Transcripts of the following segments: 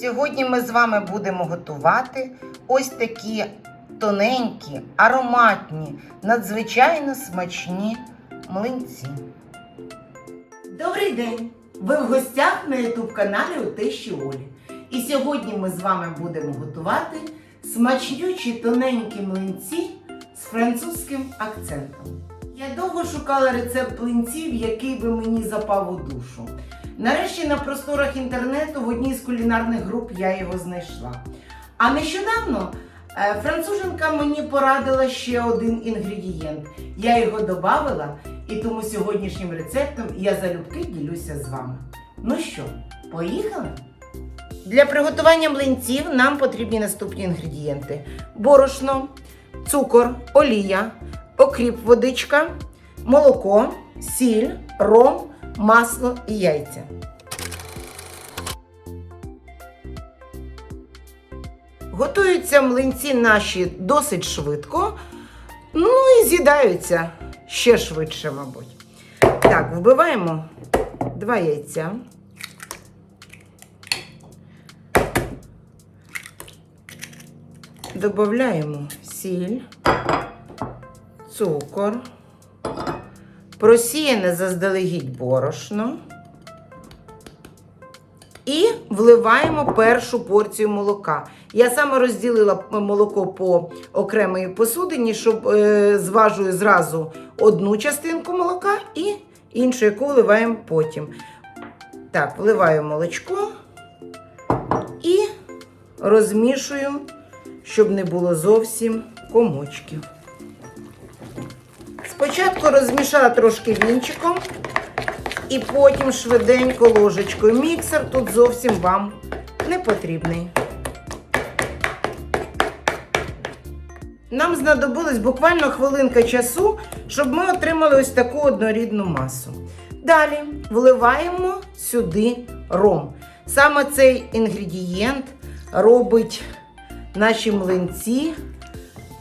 Сьогодні ми з вами будемо готувати ось такі тоненькі, ароматні, надзвичайно смачні млинці. Добрий день! Ви в гостях на youtube каналі у Олі. І сьогодні ми з вами будемо готувати смачнючі тоненькі млинці з французьким акцентом. Я довго шукала рецепт млинців, який би мені запав у душу. Нарешті на просторах інтернету в одній з кулінарних груп я його знайшла. А нещодавно е, француженка мені порадила ще один інгредієнт. Я його додавила, і тому сьогоднішнім рецептом я залюбки ділюся з вами. Ну що, поїхали? Для приготування млинців нам потрібні наступні інгредієнти: борошно, цукор, олія, окріп, водичка, молоко, сіль, ром, масло і яйця. Готуються млинці наші досить швидко, ну і з'їдаються ще швидше, мабуть. Так, вбиваємо два яйця. Додаємо сіль, цукор, просіяне заздалегідь борошно. І вливаємо першу порцію молока. Я саме розділила молоко по окремій посудині, щоб е, зважую зразу одну частинку молока і іншу, яку вливаємо потім. Так, вливаю молочко і розмішую, щоб не було зовсім комочків. Спочатку розмішала трошки вінчиком, і потім швиденько ложечкою. Міксер тут зовсім вам не потрібний. Нам знадобилось буквально хвилинка часу, щоб ми отримали ось таку однорідну масу. Далі вливаємо сюди ром. Саме цей інгредієнт робить наші млинці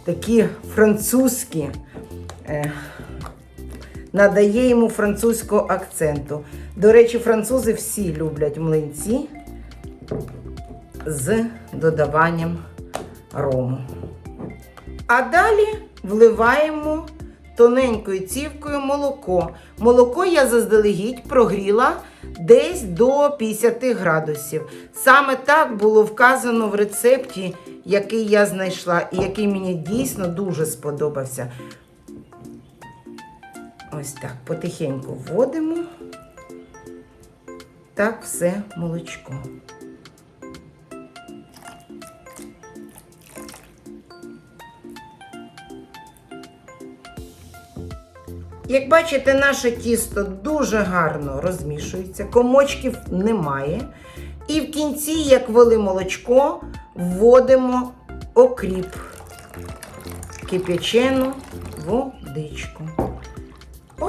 такі французькі. Надає йому французького акценту. До речі, французи всі люблять млинці з додаванням рому. А далі вливаємо тоненькою цівкою молоко. Молоко я заздалегідь прогріла десь до 50 градусів. Саме так було вказано в рецепті, який я знайшла, і який мені дійсно дуже сподобався. Ось так, потихеньку вводимо. Так все молочко. Як бачите, наше тісто дуже гарно розмішується, комочків немає. І в кінці, як ввели молочко, вводимо окріп, кип'ячену водичку.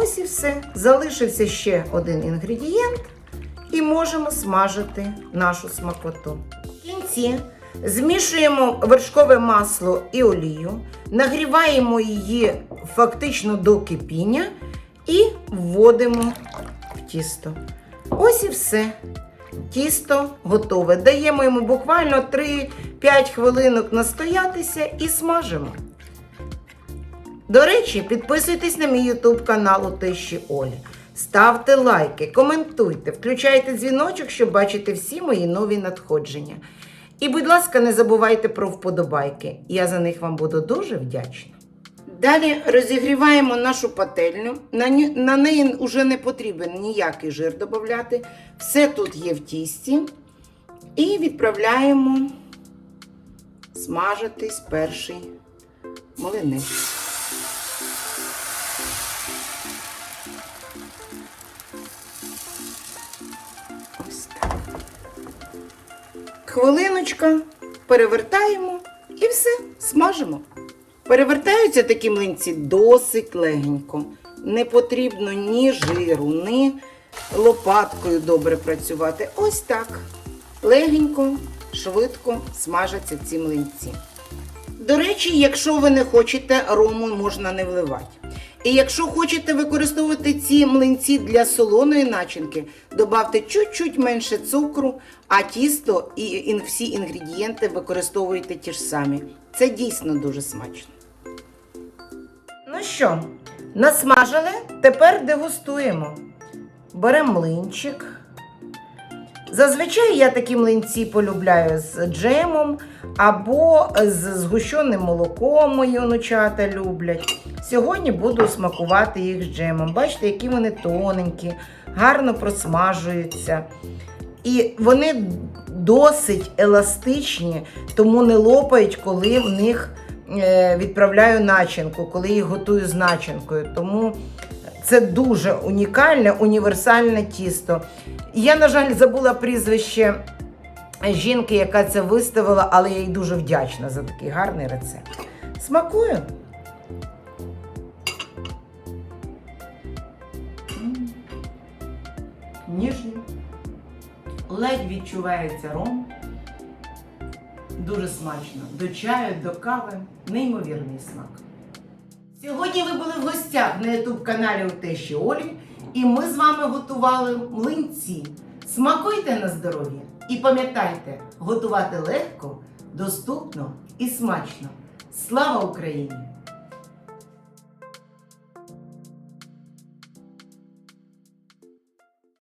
Ось і все. Залишився ще один інгредієнт, і можемо смажити нашу смакоту. В кінці змішуємо вершкове масло і олію, нагріваємо її фактично до кипіння і вводимо в тісто. Ось і все. Тісто готове. Даємо йому буквально 3-5 хвилинок настоятися і смажимо. До речі, підписуйтесь на мій YouTube канал у Тещі Олі. Ставте лайки, коментуйте, включайте дзвіночок, щоб бачити всі мої нові надходження. І, будь ласка, не забувайте про вподобайки. Я за них вам буду дуже вдячна. Далі розігріваємо нашу пательню. На, на неї вже не потрібен ніякий жир додати. Все тут є в тісті. І відправляємо смажитись перший млинець. Хвилиночка, перевертаємо і все, смажимо. Перевертаються такі млинці досить легенько. Не потрібно ні жиру, ні лопаткою добре працювати. Ось так. Легенько, швидко смажаться ці млинці. До речі, якщо ви не хочете, рому можна не вливати. І якщо хочете використовувати ці млинці для солоної начинки, додавте чуть-чуть менше цукру, а тісто і всі інгредієнти використовуйте ті ж самі. Це дійсно дуже смачно. Ну що, насмажили? Тепер дегустуємо. Беремо млинчик. Зазвичай я такі млинці полюбляю з джемом або з згущеним молоком мої онучата люблять. Сьогодні буду смакувати їх з джемом. Бачите, які вони тоненькі, гарно просмажуються. І вони досить еластичні, тому не лопають, коли в них е, відправляю начинку, коли їх готую з начинкою. Тому це дуже унікальне, універсальне тісто. Я, на жаль, забула прізвище жінки, яка це виставила, але я їй дуже вдячна за такий гарний рецепт. Смакую. М. Ніжний. Ледь відчувається ром. Дуже смачно. До чаю, до кави. Неймовірний смак. Сьогодні ви були в гостях на ютуб каналі у Тещі Олі, і ми з вами готували млинці. Смакуйте на здоров'я і пам'ятайте, готувати легко, доступно і смачно. Слава Україні!